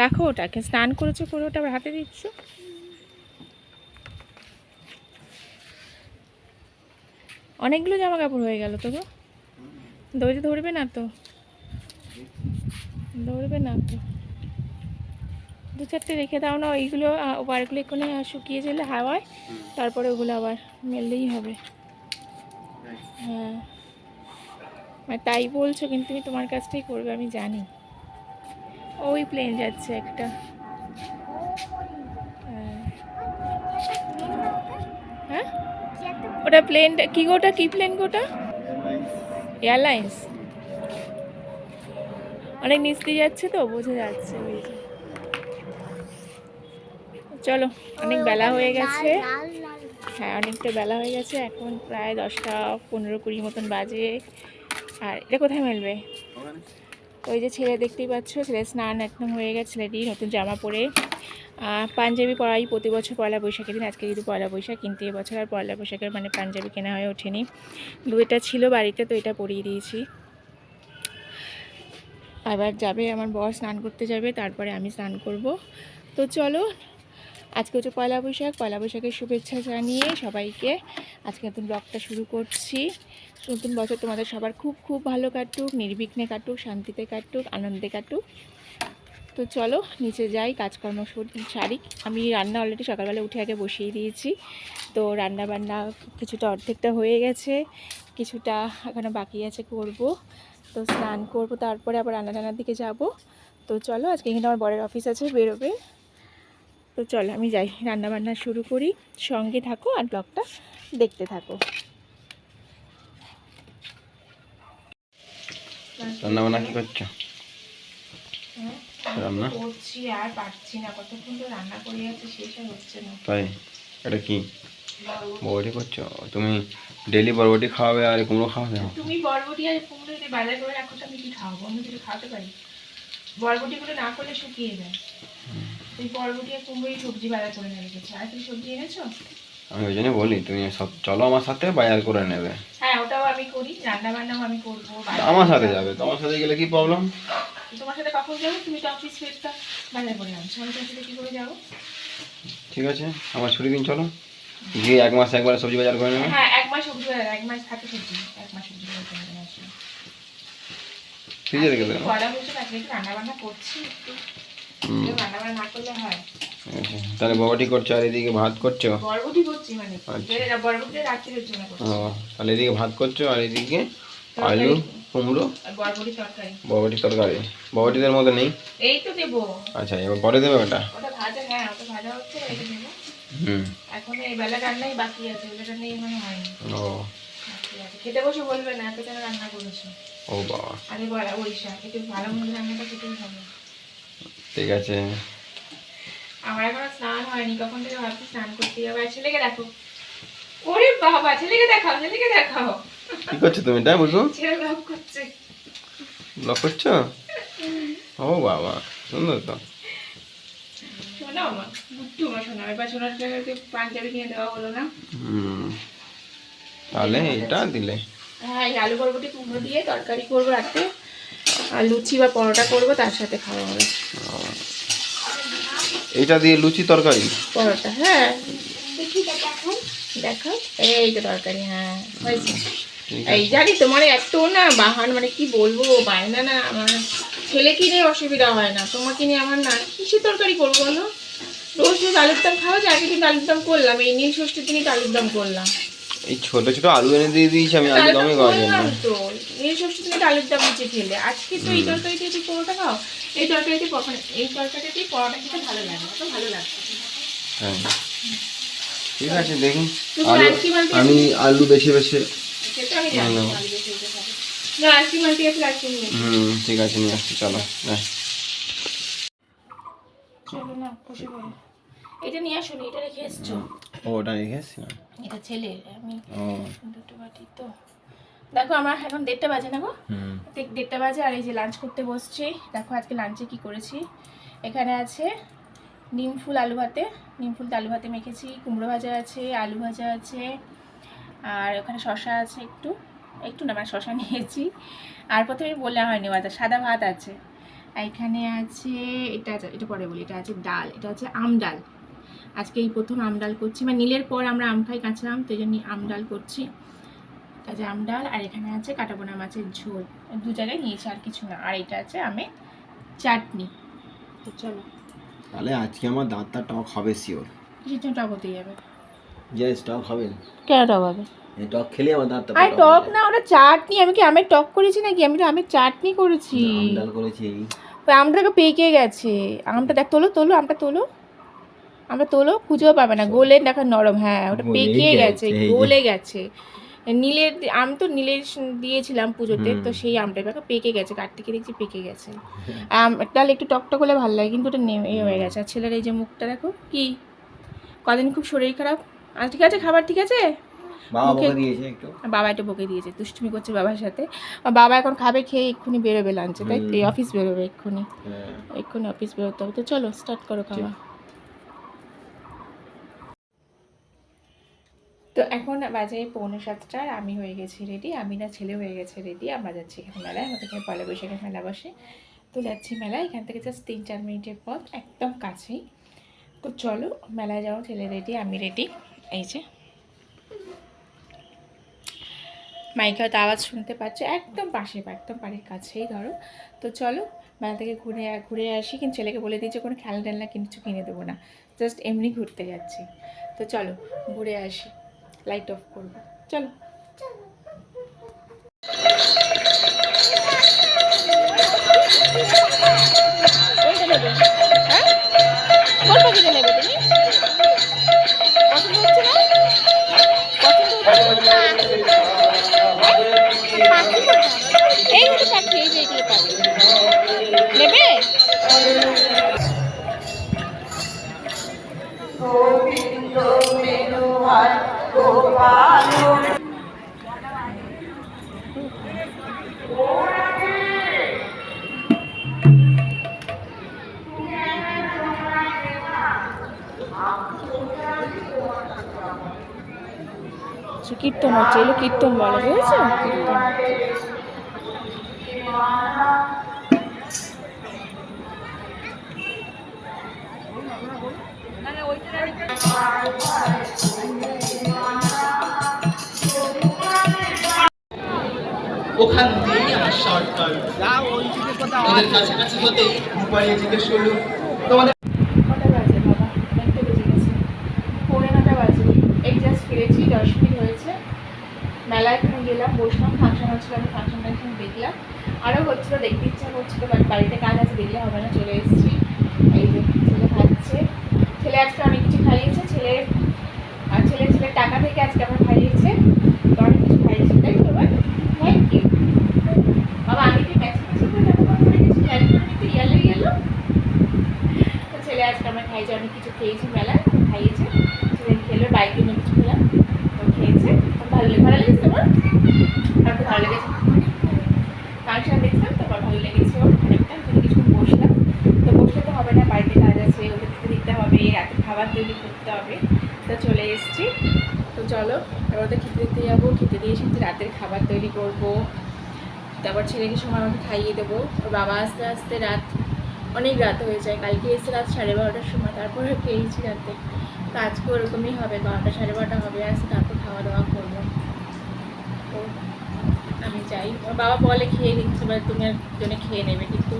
রাখো ওটাকে। স্নান করেছ, করে ওটা হাতে দিচ্ছ? অনেকগুলো জামা কাপড় হয়ে গেল তো গো। দড়ি ধরবে না তো? ধরবে না তো? দু চারটে রেখে দাও না ওইগুলো ওপারগুলো এখানে শুকিয়ে গেলে হাওয়ায়, তারপরে ওগুলো আবার মেললেই হবে। হ্যাঁ। মানে তাই বলছো, কিন্তু তুমি তোমার কাজটাই করবে, আমি জানি। ওই প্লেন যাচ্ছে একটা। হ্যাঁ। ওটা প্লেনটা কি গোটা? কি প্লেন গোটা? এয়ারলাইন্স অনেক নিচ দিয়ে যাচ্ছে তো, বোঝা যাচ্ছে। চলো, অনেক বেলা হয়ে গেছে। হ্যাঁ অনেকটা বেলা হয়ে গেছে, এখন প্রায় দশটা পনেরো কুড়ি মতন বাজে। আর এটা কোথায় মেলবে? ওই যে ছেলে দেখতেই পাচ্ছ, ছেলে স্নান একদম হয়ে গেছে, ছেলেটি নতুন জামা পরে। পাঞ্জাবি পরাই প্রতি বছর পয়লা বৈশাখের দিন, আজকে কিন্তু পয়লা বৈশাখ, কিন্তু এবছর আর পয়লা বৈশাখের মানে পাঞ্জাবি কেনা হয়ে ওঠেনি। দুইটা ছিল বাড়িতে, তো এটা পরিয়ে দিয়েছি। আবার যাবে আমার বর স্নান করতে যাবে, তারপরে আমি স্নান করব। তো চলো, আজকে হচ্ছে পয়লা বৈশাখ, পয়লা বৈশাখের শুভেচ্ছা জানিয়ে সবাইকে আজকে নতুন ব্লগটা শুরু করছি। নতুন বছর তোমাদের সবার খুব খুব ভালো কাটুক, নির্বিঘ্নে কাটুক, শান্তিতে কাটুক, আনন্দে কাটুক। তো চলো, নিচে যাই, কাজকর্ম সারি আমি রান্না অলরেডি সকালবেলা উঠে আগে বসিয়ে দিয়েছি। তো রান্না বান্না কিছুটা অর্ধেকটা হয়ে গেছে। কিছুটা এখনও বাকি আছে করব। তো স্নান করব, তারপরে আবার রান্না টান্নার দিকে যাব। তো চলো, আজকে কিন্তু আমার বরের অফিস আছে, বেরোবে। তো চলো, আমি যাই রান্না বান্না শুরু করি। সঙ্গে থাকো আর ব্লগটা দেখতে থাকো। রান্না বান্না কি করছ? রান্না? করছি আর পারছি না। কতক্ষণ তো রান্না করে শেষ হচ্ছে না। তাই? এটা কি? বরবটি। করছ? তুমি ডেলি বরবটি খাওয়াবে আর কুমড়ো খাওয়াবে? তুমি বরবটি আর কুমড়ো যদি বাজার করে রাখো তো আমি কি খাওয়াবো? অন্য কিছু খাওয়াতে পারি? বরবটিগুলো না করলে শুকিয়ে যায়। তুই বরবটি আর কুমড়োই সবজি বাজার করে নিয়ে আর তুমি সবজি এনেছো? আমি ওই জন্য বলি তুমি সব চলো আমার সাথে বাজার করে নেবে। হ্যাঁ ওটাও আমি করি রান্না বান্নাও আমি করব আমার সাথে যাবে তোমার সাথে গেলে কি প্রবলেম তোমার সাথে কখন যাব? তুমি তো অফিস ফেরটা বাজার করে আনছো আমি তোর সাথে কি করে যাব? ঠিক আছে আমার ছুটি দিন চলো। গিয়ে এক মাস একবার সবজি বাজার করে নেবে। হ্যাঁ এক মাস সবজি বাজার এক মাস থাকে সবজি এক মাস সবজি বাজার করে নিয়ে আসি ফ্রিজে রেখে দেবে। করা হয়েছে আজকে একটু রান্না বান্না করছি একটু। আছে। তাহলে বরবটি করছ আর এদিকে ভাত করছ? মানে। আচ্ছা। ও তাহলে এদিকে ভাত করছ আর এদিকে আলু কুমড়ো বরবটি তরকারি। বরবটিদের মধ্যে নেই? আচ্ছা এবার পরে দেবে ওটা? হ্যাঁ হুম। হয়নি ও। বাকি খেতে বসে বলবে না এত টাকা রান্না করেছ? ও বাবা। আরে বলা ওইসা একটু ভালো মন্দ রান্নাটা খেতেই হবে। ঠিক আছে। আমার এখনও স্নান হয়নি কখন থেকে ভাবছি স্নান করতে যাবে। ছেলেকে দেখো। ওরে বাবা ছেলেকে দেখাও ছেলেকে দেখাও। কি করছ তুমি এটা বুঝু ছেলে করছে। ব্লক করছ? ও বাবা সুন্দর তো। শোনাও মা বুট্টু মা শোনাও। এবার শোনার জন্য পাঞ্জাবি কিনে দেওয়া হলো না? হুম তাহলে এটা দিলে। হ্যাঁ এই আলু বরবটি কুমড়ো দিয়ে তরকারি করব রাতে আর লুচি বা পরোটা করব তার সাথে খাওয়া হবে। ও। এইটা দিয়ে লুচি তরকারি? পরোটা হ্যাঁ। দেখো এই তো তরকারি হ্যাঁ হয়েছে। এই জানি তোমার এত না বাহান মানে কি বলব বায়না না আমার ছেলে কিনে অসুবিধা হয় না? তোমাকে নিয়ে আমার না কিসের তরকারি করব বলো? রোজ রোজ আলুর দম খাওয়া যায় কিন্তু আলুর দম করলাম এই নীল ষষ্ঠীর দিনই আলুর দম করলাম। এই ছোট ছোট আলু এনে দিয়ে দিয়েছি আমি আলু দমে খাওয়ার জন্য ষষ্ঠীর দিনে তো আলুর দম নিচে খেলে। আজকে তো এই তরকারিতে তুই পরোটা খাও? এই তরকারিতে কখন এই তরকারিতে পরোটা খেতে ভালো লাগে তো ভালো লাগে হ্যাঁ। ঠিক আছে দেখুন। আলু আমি আলু বেছে বেছে না, না। না হুম ঠিক আছে নিয়ে আসছি চলো হ্যাঁ চলো না বসে পড়ো। এটা নিয়ে আসো এটা রেখে এসছো। ও ওটা রেখে এসছি না? এটা ছেলের আমি দুটো বাটি তো। দেখো আমার এখন দেড়টা বাজে না গো? দেড়টা বাজে আর এই যে লাঞ্চ করতে বসছি। দেখো আজকে লাঞ্চে কি করেছি? এখানে আছে নিম ফুল আলু ভাতে। নিম ফুল আলু ভাতে মেখেছি কুমড়ো ভাজা আছে আলু ভাজা আছে আর ওখানে শশা আছে একটু। একটু না মানে শশা নিয়েছি। আর প্রথমে বললে হয়নি ভাজা সাদা ভাত আছে। এখানে আছে এটা আছে- এটা পরে বলি এটা আছে ডাল এটা আছে আম ডাল। আজকে এই প্রথম আম ডাল করছি। মানে নীলের পর আমরা আম খাই কাঁচা আম তো এই জন্য আম ডাল করছি। এটা আছে আম ডাল আর এখানে আছে কাটাপোনা মাছের ঝোল। দু জায়গায় নিয়েছি আর কিছু না। আর এটা আছে আমের চাটনি। তো চলো। তাহলে আজকে আমার দাঁতটা টক হবে শিওর কিসের জন্য টক হতে যাবে? যে টক হবে। কেন টক হবে? এই টক খেলে আমার দাঁতটা আরে টক না ওটা চাটনি। আমি কি আমের টক করেছি নাকি? আমি তো আমের চাটনি করেছি। ডাল করেছি। ওই আমটাকে পেকে গেছে। আমটা দেখ তোলো তোলো আমটা তোলো। আমরা তোলো খুঁজেও পাবে না। গোলে দেখা নরম হ্যাঁ ওটা গলেই পেকে গেছে। গলে গেছে। নীলের আম তো নীলের দিয়েছিলাম পুজোতে তো সেই আমটা দেখো পেকে গেছে কাঠ থেকে দেখছি পেকে গেছে। আম তাহলে একটু টকটক হলে ভালো লাগে কিন্তু ওটা নেমে হয়ে গেছে। আর ছেলের এই যে মুখটা দেখো কি? কদিন খুব শরীর খারাপ? আর ঠিক আছে খাবার ঠিক আছে? বাবা মুখে- একটু। বাবা একটু বকে দিয়েছে দুষ্টুমি করছে বাবার সাথে। বাবা এখন খাবে খেয়ে এক্ষুনি বেরোবে লাঞ্চে তাই অফিস বেরোবে এক্ষুনি। হ্যাঁ। এক্ষুনি অফিস বেরোতে হবে। তো চলো স্টার্ট করো খাওয়া। তো এখন বাজে পৌনে সাতটার আমি হয়ে গেছি রেডি আমি না ছেলে হয়ে গেছে রেডি আমরা যাচ্ছি এখানে মেলায়, আমাদের এখানে পয়লা বৈশাখের মেলা বসে। তো যাচ্ছি মেলায়, এখান থেকে জাস্ট তিন চার মিনিটের পথ, একদম কাছেই। তো চলো, মেলায় যাও, ছেলে রেডি আমি রেডি এই যে। মাইকে হয়তো আওয়াজ শুনতে পাচ্ছ, একদম পাশে বা একদম বাড়ির কাছেই ধরো। তো চলো, মেলা থেকে ঘুরে ঘুরে আসি, কিন্তু ছেলেকে বলে দিয়েছে, কোনো খেলনা টেলনা কিছু কিনে দেবো না জাস্ট এমনি ঘুরতে যাচ্ছি। তো চলো, ঘুরে আসি। লাইট অফ করব। চলো। হ্যাঁ? কোন পাখিটা নেবে তুমি? পছন্দ হচ্ছে না? এই হচ্ছে পাখি এই যে এগুলো পাখি। নেবে? আচ্ছা, কীর্তন হচ্ছে এগুলো কীর্তন বলে বুঝেছ? কীর্তন। ওখান দিয়ে আমার শর্টকাট ওদের কাছাকাছি জিজ্ঞেস তোমাদের মেলায় এখানে গেলাম, বসলাম ফাংশন হচ্ছিল, আমি ফাংশনটা এখানে দেখলাম। আরও হচ্ছিল, দেখতে ইচ্ছা করছিল বাট বাড়িতে কাজ আছে, দেখলে হবে না, চলে এসেছি। এই যে, ছেলে খাচ্ছে। ছেলে আজকে অনেক কিছু খাইয়েছে, ছেলে আর ছেলে ছেলের টাকা থেকে আজকে আমার খাইয়েছে তো অনেক কিছু খাইয়েছে তাই তো বাবা থ্যাংক ইউ বাবা আমি কি ম্যাচিং ম্যাচিং করে টাকা বার করে গেছি জানি না একটু ইয়ার লেগে গেলো তো আমরা খাইয়েছি অনেক কিছু খেয়েছি মেলা খাইয়েছে। সেদিন খেলো বাইকে নিয়ে কিছু খেলাম, তো খেয়েছে। তো ভালো লেগে ভালো লেগেছে তোমার? আর তো ভালো লেগেছে। ফাংশন দেখছিলাম তারপর ভালো লেগেছে ওর অনেকটা তো কিছুক্ষণ বসলাম। তো বসলে তো হবে না, বাড়িতে কাজ আছে, ওদের খেতে দিতে হবে, রাতে খাবার তৈরি করতে হবে। তো চলে এসেছি। তো চলো, এবার ওদের খেতে দিতে যাব। খেতে দিয়ে এসে রাতের খাবার তৈরি করব। তারপর ছেলেকে সময় মতো খাইয়ে দেবো। ওর বাবা আস্তে আস্তে রাত অনেক রাত হয়ে যায়। কালকে এসে রাত সাড়ে বারোটার সময়, তারপরে খেয়েছি রাতে। তো আজকে ওরকমই হবে, বারোটা সাড়ে বারোটা হবে আসে তারপর খাওয়া দাওয়া করব। তো আমি যাই। ওর বাবা বলে খেয়ে নিচ্ছে এবার তুমি আর জন্য খেয়ে নেবে, কিন্তু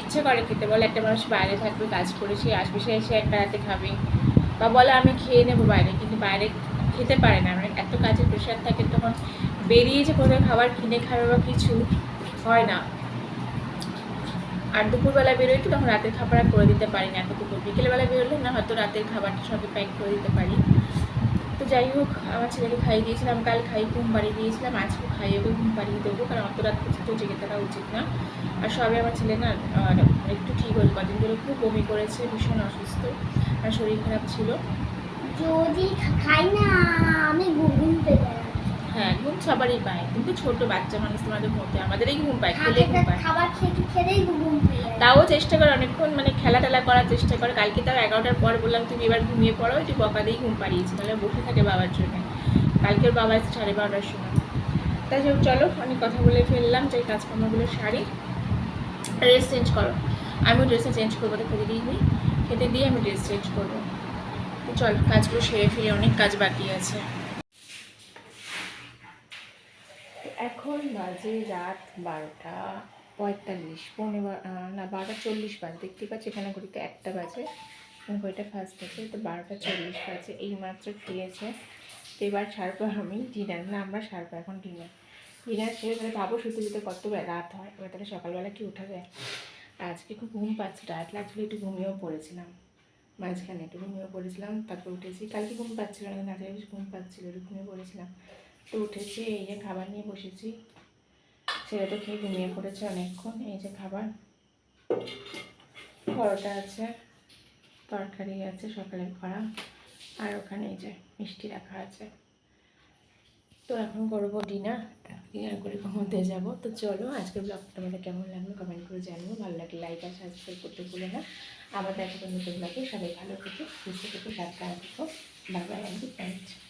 ইচ্ছে করে খেতে। বলে একটা মানুষ বাইরে থাকবে, কাজ করে, সে আসবে, সে এসে একটা রাতে খাবে। বা বলে আমি খেয়ে নেব বাইরে, কিন্তু বাইরে খেতে পারে না। মানে এত কাজের প্রেশার থাকে, তখন বেরিয়ে যে কোথাও খাবার কিনে খাবে বা কিছু হয় না। আর দুপুরবেলা বেরোই তো তখন রাতের খাবার আর করে দিতে পারি না এত দুপুর। বিকেলবেলা বেরোলে না, হয়তো রাতের খাবারটা সবই প্যাক করে দিতে পারি। তো যাই হোক, আমার ছেলেকে খাইয়ে দিয়েছিলাম, কাল খাই, ঘুম পাড়িয়ে দিয়েছিলাম, আজকে খাইয়ে ওকে ঘুম পাড়িয়ে দেবো, কারণ অত রাত পর্যন্ত জেগে থাকা উচিত না। আর সবে আমার ছেলে না একটু ঠিক হল, কদিন ধরে খুব বমি করেছে, ভীষণ অসুস্থ, আর শরীর খারাপ ছিল। যদি খাই না, আমি ঘুম পেয়ে হ্যাঁ ঘুম সবারই পায়। কিন্তু ছোট বাচ্চা মানুষ তোমাদের মধ্যে আমাদেরই ঘুম পায় খেলে ঘুম পায়। খাবার খেতে খেতেই ঘুম পেয়ে তাও চেষ্টা করে অনেকক্ষণ মানে খেলা টেলা করার চেষ্টা করে। কালকে তাও এগারোটার পর বললাম তুমি এবার ঘুমিয়ে পড়ো একটু বকা দিয়েই ঘুম পাড়িয়েছি তাহলে বসে থাকে বাবার জন্য। কালকের বাবা এসে সাড়ে বারোটার সময়। তাই হোক, চলো আমি কথা বলে ফেললাম যে কাজকর্মগুলো সারি। ড্রেস চেঞ্জ করো। আমিও ড্রেসটা চেঞ্জ করব তো খেতে দিই খেতে দিয়ে আমি ড্রেস চেঞ্জ করব। তো চল কাজগুলো সেরে ফিরে অনেক কাজ বাকি আছে। এখন বাজে রাত বারোটা পঁয়তাল্লিশ, পৌনে না, বারোটা চল্লিশ বাজে। দেখতে পাচ্ছি এখানে ঘড়িতে একটা বাজে। ঘড়িটা ফার্স্ট আছে, তো বারোটা চল্লিশ বাজে। এই মাত্র খেয়েছে। তো এবার সারবো আমি ডিনার না, আমরা সারবো এখন ডিনার ডিনার সেরে তাহলে ভাবো শুতে যেতে কত রাত হয়। এবার তাহলে সকালবেলা কি উঠা যায়? আজকে খুব ঘুম পাচ্ছি, রাত লাগছিল একটু ঘুমিয়েও পড়েছিলাম। মাঝখানে একটু ঘুমিয়েও পড়েছিলাম, তারপর উঠেছি। কালকে ঘুম পাচ্ছিল না বেশ ঘুম পাচ্ছিল একটু ঘুমিয়ে পড়েছিলাম। উঠেছি, এই যে খাবার নিয়ে বসেছি। ছেলে তো খেয়ে ঘুমিয়ে পড়েছে অনেকক্ষণ, এই যে খাবার। পরোটা আছে, তরকারি আছে সকালে করা আর ওখানে এই যে মিষ্টি রাখা আছে। তো এখন করব ডিনার ডিনার করে ঘুমোতে যাব। তো চলো, আজকের ব্লগটা তোমাদের কেমন লাগল কমেন্ট করে জানিও। ভালো লাগলে লাইক আর সাবস্ক্রাইব করতে ভুলো না। আবার দেখা নতুন ব্লগে সবাই ভালো থেকো, সুস্থ থেকো, সাবধানে থেকো। By and